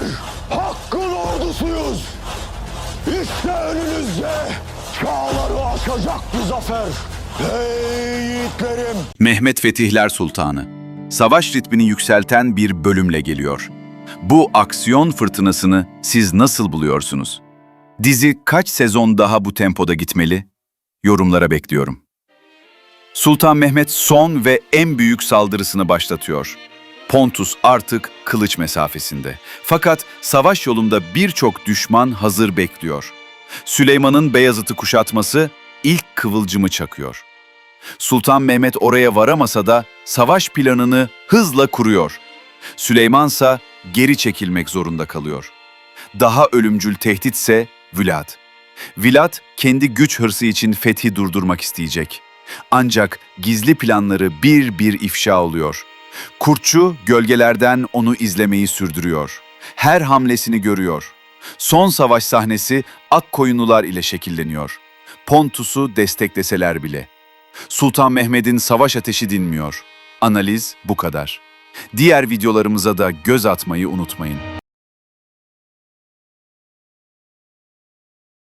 Bizler hakkın ordusuyuz. İşte önünüzde çağları aşacak bir zafer. Ey yiğitlerim! Mehmet Fetihler Sultanı, savaş ritmini yükselten bir bölümle geliyor. Bu aksiyon fırtınasını siz nasıl buluyorsunuz? Dizi kaç sezon daha bu tempoda gitmeli? Yorumlara bekliyorum. Sultan Mehmet son ve en büyük saldırısını başlatıyor. Pontus artık kılıç mesafesinde. Fakat savaş yolunda birçok düşman hazır bekliyor. Süleyman'ın Beyazıt'ı kuşatması ilk kıvılcımı çakıyor. Sultan Mehmet oraya varamasa da savaş planını hızla kuruyor. Süleymansa geri çekilmek zorunda kalıyor. Daha ölümcül tehditse Vülad. Vilad kendi güç hırsı için fethi durdurmak isteyecek. Ancak gizli planları bir bir ifşa oluyor. Kurtçu gölgelerden onu izlemeyi sürdürüyor. Her hamlesini görüyor. Son savaş sahnesi Akkoyunlular ile şekilleniyor. Pontus'u destekleseler bile. Sultan Mehmet'in savaş ateşi dinmiyor. Analiz bu kadar. Diğer videolarımıza da göz atmayı unutmayın.